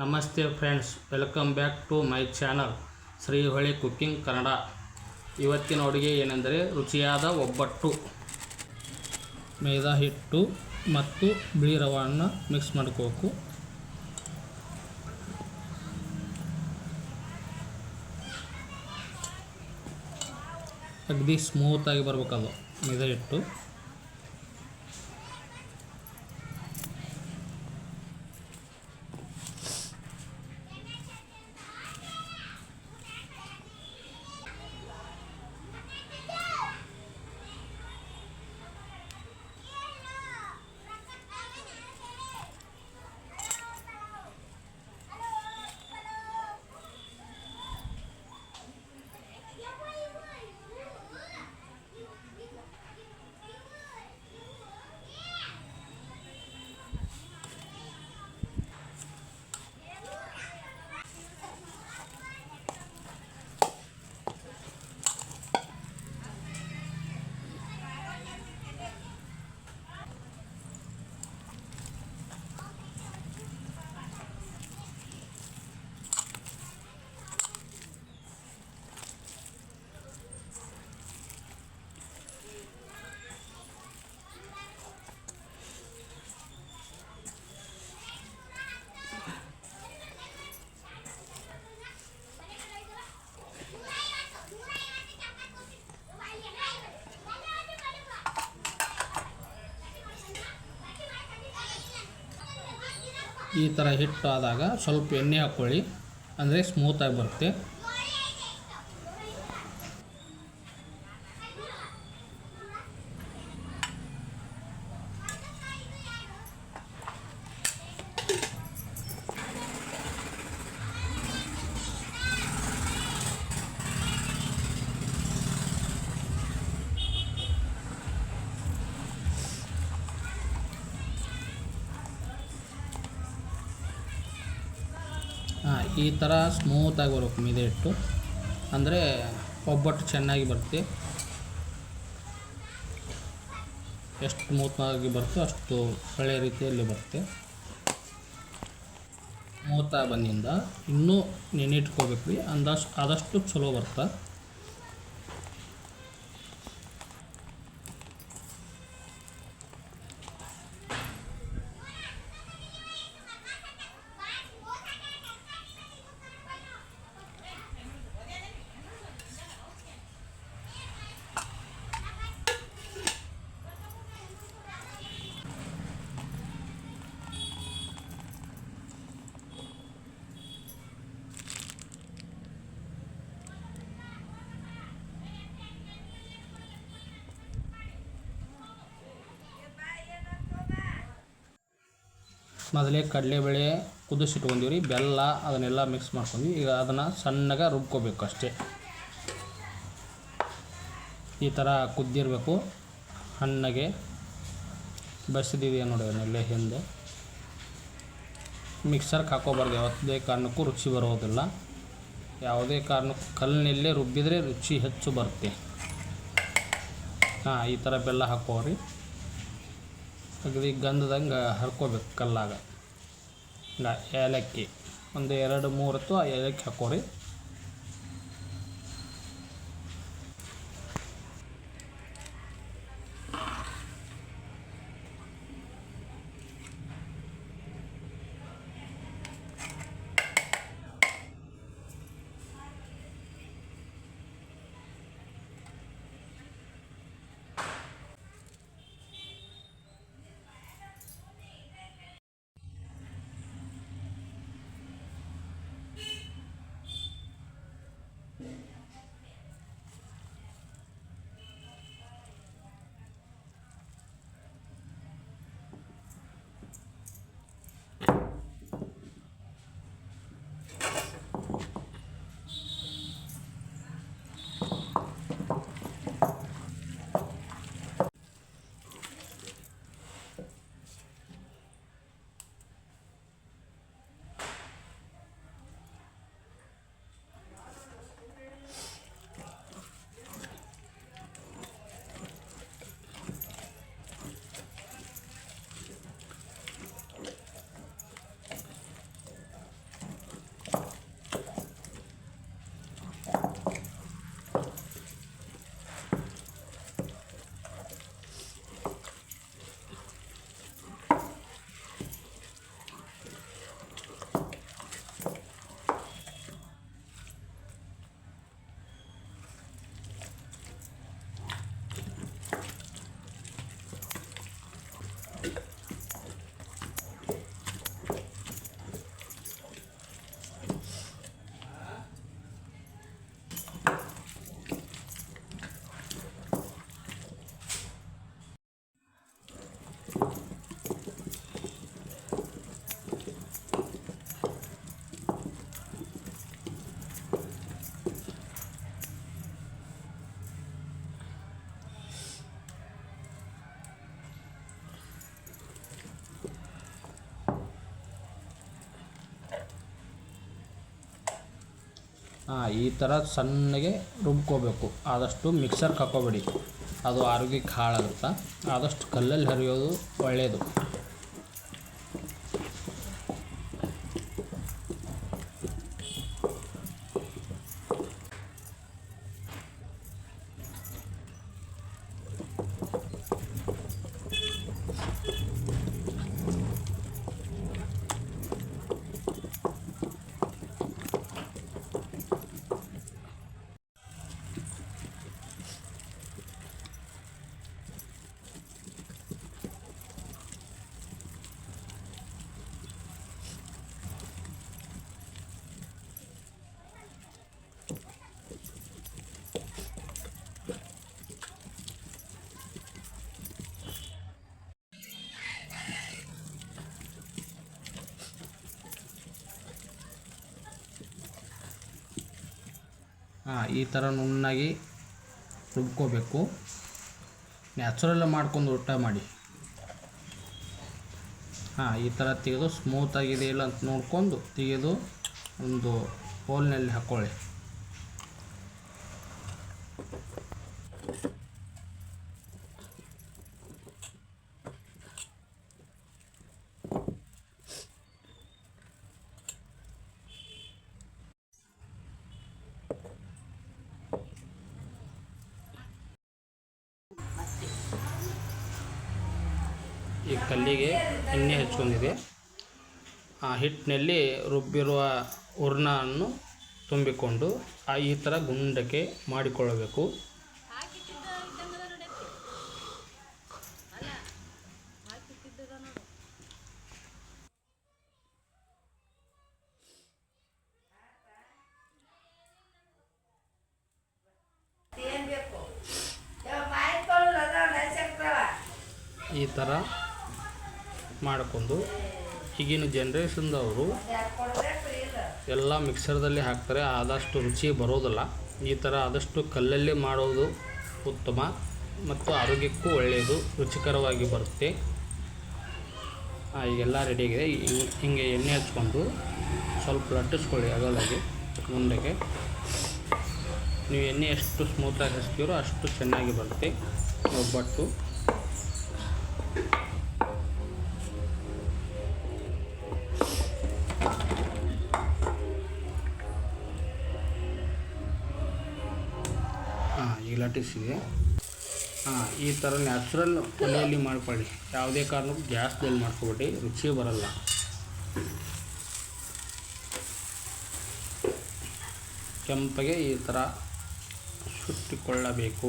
ನಮಸ್ತೆ friends, welcome back to my channel Shri Hole cooking Kannada. ಇವತ್ತಿನ ಅಡುಗೆ ಏನೆಂದರೆ ರುಚಿಯಾದ ಒಬ್ಬಟ್ಟು ಮೈದಾ ಹಿಟ್ಟು ಮತ್ತು ಬಿಳಿ ರವನ್ನು ಮಿಕ್ಸ್ ಮಾಡ್ಕೋಬೇಕು ಅಗದಿ ಸ್ಮೂತಾಗಿ ಬರಬೇಕದು ಮೈದಾ ಹಿಟ್ಟು ಈ ಥರ ಹಿಟ್ಟು ಆದಾಗ ಸ್ವಲ್ಪ ಎಣ್ಣೆ ಹಾಕ್ಕೊಳ್ಳಿ ಅಂದರೆ ಸ್ಮೂತಾಗಿ ಬರುತ್ತೆ. ಈ ಥರ ಸ್ಮೂತಾಗಿ ಬರ್ಬೇಕು ಮೈದಾ ಹಿಟ್ಟು. ಅಂದರೆ ಒಬ್ಬಟ್ಟು ಚೆನ್ನಾಗಿ ಬರುತ್ತೆ. ಎಷ್ಟು ಸ್ಮೂತಾಗಿ ಬರುತ್ತೋ ಅಷ್ಟು ಒಳ್ಳೆಯ ರೀತಿಯಲ್ಲಿ ಬರುತ್ತೆ. ಸ್ಮೂತಾಗಿ ಬಂದಿಂದ ಇನ್ನೂ ನೆನೆಟ್ಕೋಬೇಕು ರೀ. ಅಂದಷ್ಟು, ಆದಷ್ಟು ಚಲೋ ಬರುತ್ತೆ? ಮೊದಲೇ ಕಡಲೆಬೇಳೆ ಕುದಿಸಿಟ್ಕೊಂಡಿವಿ ರೀ ಬೆಲ್ಲ ಅದನ್ನೆಲ್ಲ ಮಿಕ್ಸ್ ಮಾಡ್ಕೊಂಡ್ವಿ. ಈಗ ಅದನ್ನು ಸಣ್ಣಗೆ ರುಬ್ಕೋಬೇಕು ಅಷ್ಟೇ. ಈ ಥರ ಕುದ್ದಿರಬೇಕು. ಹಣ್ಣಗೆ ಬಸಿದಿದೆ ನೋಡಿ ಅದನ್ನೆಲ್ಲ ಹಿಂದೆ. ಮಿಕ್ಸರ್ಗೆ ಹಾಕೋಬಾರ್ದು, ಯಾವುದೇ ಕಾರಣಕ್ಕೂ ರುಚಿ ಬರೋದಿಲ್ಲ. ಯಾವುದೇ ಕಾರಣಕ್ಕೂ ಕಲ್ಲಿನಲ್ಲೇ ರುಬ್ಬಿದರೆ ರುಚಿ ಹೆಚ್ಚು ಬರುತ್ತೆ. ಹಾಂ, ಈ ಥರ ಬೆಲ್ಲ ಹಾಕೋರಿ. ಅಗದಿ ಗಂಧದಂಗೆ ಹರ್ಕೋಬೇಕು ಕಲ್ಲಾಗ. ಏಲಕ್ಕಿ. ಒಂದು ಎರಡು ಮೂರು ಅಥವಾ ಏಲಕ್ಕಿ ಹಾಕೋರಿ. ಈ ಥರ ಸಣ್ಣಗೆ ರುಬ್ಕೋಬೇಕು. ಆದಷ್ಟು ಮಿಕ್ಸರ್ಗೆ ಹಾಕೋಬೇಡಿ ಅದು ಆರೋಗ್ಯಕ್ಕೆ ಹಾಳಾಗುತ್ತೆ. ಆದಷ್ಟು ಕಲ್ಲಲ್ಲಿ ಹರಿಯೋದು ಒಳ್ಳೆಯದು ಈ ಥರ ನುಣ್ಣಾಗಿ ರುಬ್ಕೋಬೇಕು. ನ್ಯಾಚುರಲ್ ಮಾಡ್ಕೊಂಡು ಊಟ ಮಾಡಿ. ಹಾಂ, ಈ ಥರ ತೆಗೆದು ಸ್ಮೂತಾಗಿದೆ ಇಲ್ಲ ಅಂತ ನೋಡ್ಕೊಂಡು ತೆಗೆದು ಒಂದು ಹೋಲ್ನಲ್ಲಿ ಹಾಕ್ಕೊಳ್ಳಿ ಕಲ್ಲಿಗೆ ಎಣ್ಣೆ ಹಚ್ಕೊಂಡಿದೆ. ಆ ಹಿಟ್ಟಿನಲ್ಲಿ ರುಬ್ಬಿರುವ ಹೂರ್ಣವನ್ನು ತುಂಬಿಕೊಂಡು ಆ ಈ ಥರ ಗುಂಡಕ್ಕೆ ಮಾಡಿಕೊಳ್ಳಬೇಕು. ಈ ಥರ ಮಾಡಿಕೊಂಡು ಈಗಿನ ಜನ್ರೇಷನ್ದವರು ಎಲ್ಲ ಮಿಕ್ಸರ್ದಲ್ಲಿ ಹಾಕ್ತಾರೆ, ಆದಷ್ಟು ರುಚಿ ಬರೋದಿಲ್ಲ. ಈ ಥರ ಆದಷ್ಟು ಕಲ್ಲಲ್ಲಿ ಮಾಡೋದು ಉತ್ತಮ ಮತ್ತು ಆರೋಗ್ಯಕ್ಕೂ ಒಳ್ಳೆಯದು, ರುಚಿಕರವಾಗಿ ಬರುತ್ತೆ. ಈಗೆಲ್ಲ ರೆಡಿಯಾಗಿದೆ ಹಿಂಗೆ ಎಣ್ಣೆ ಹಚ್ಕೊಂಡು ಸ್ವಲ್ಪ ಲಟ್ಟಿಸ್ಕೊಳ್ಳಿ ಅಗಲಾಗಿ ಮುಂದಕ್ಕೆ. ನೀವು ಎಣ್ಣೆ ಎಷ್ಟು ಸ್ಮೂತಾಗಿ ಹಚ್ತೀರೋ ಅಷ್ಟು ಚೆನ್ನಾಗಿ ಬರುತ್ತೆ. ಒಬ್ಬಟ್ಟು. ಹಾಂ ಇದೆ ಹಾಂ, ಈ ಥರ ನ್ಯಾಚುರಲ್ ಒಲೆಯಲ್ಲಿ ಮಾಡ್ಕೊಳ್ಳಿ. ಯಾವುದೇ ಕಾರಣಕ್ಕೂ ಗ್ಯಾಸ್ದಲ್ಲಿ ಮಾಡ್ಕೊಬೇಡಿ ರುಚಿ ಬರಲ್ಲ. ಕೆಂಪಗೆ ಈ ಥರ ಸುಟ್ಟಿಕೊಳ್ಳಬೇಕು.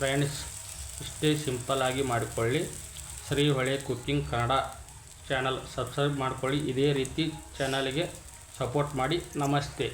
ಫ್ರೆಂಡ್ಸ್, ಇಷ್ಟೇ ಸಿಂಪಲ್ಲಾಗಿ ಮಾಡಿಕೊಳ್ಳಿ. Shri Hole cooking Kannada channel subscribe ಮಾಡಿಕೊಳ್ಳಿ. ಇದೇ ರೀತಿ ಚಾನಲ್ಗೆ ಸಪೋರ್ಟ್ ಮಾಡಿ. ನಮಸ್ತೆ.